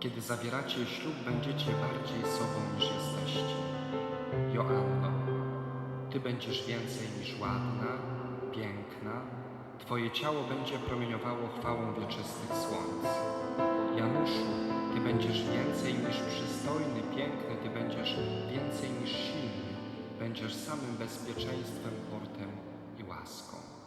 Kiedy zawieracie ślub, będziecie bardziej sobą niż jesteście. Joanno, Ty będziesz więcej niż ładna, piękna. Twoje ciało będzie promieniowało chwałą wieczystych słońc. Januszu, Ty będziesz więcej niż przystojny, piękny, Ty będziesz więcej niż silny. Będziesz samym bezpieczeństwem, portem i łaską.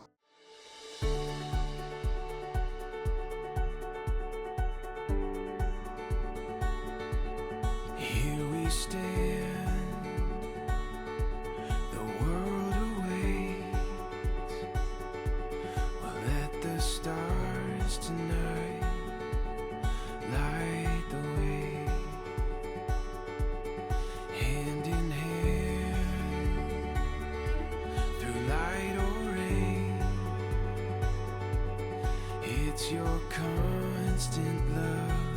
it's your constant love.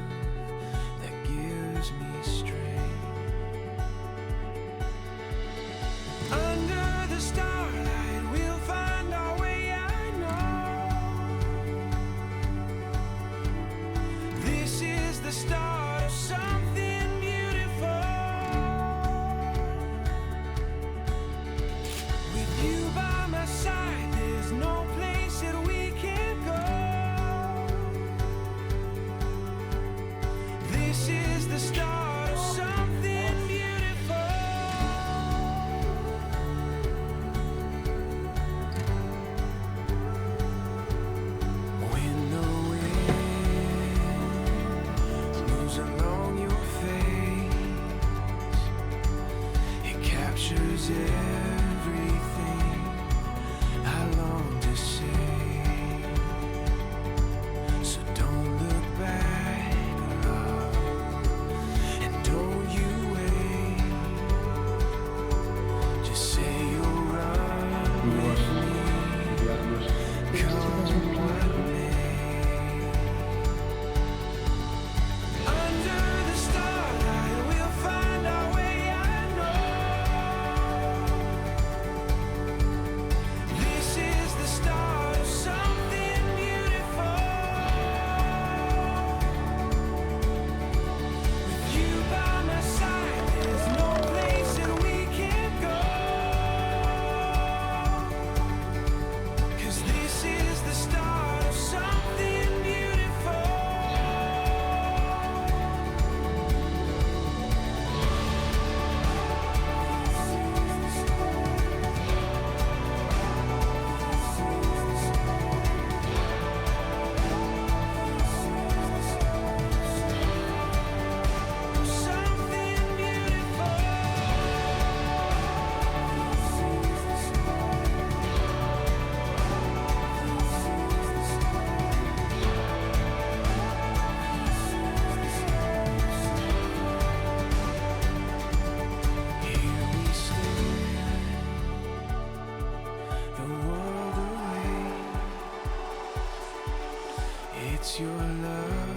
the stars. Thank you. the world away. It's your love.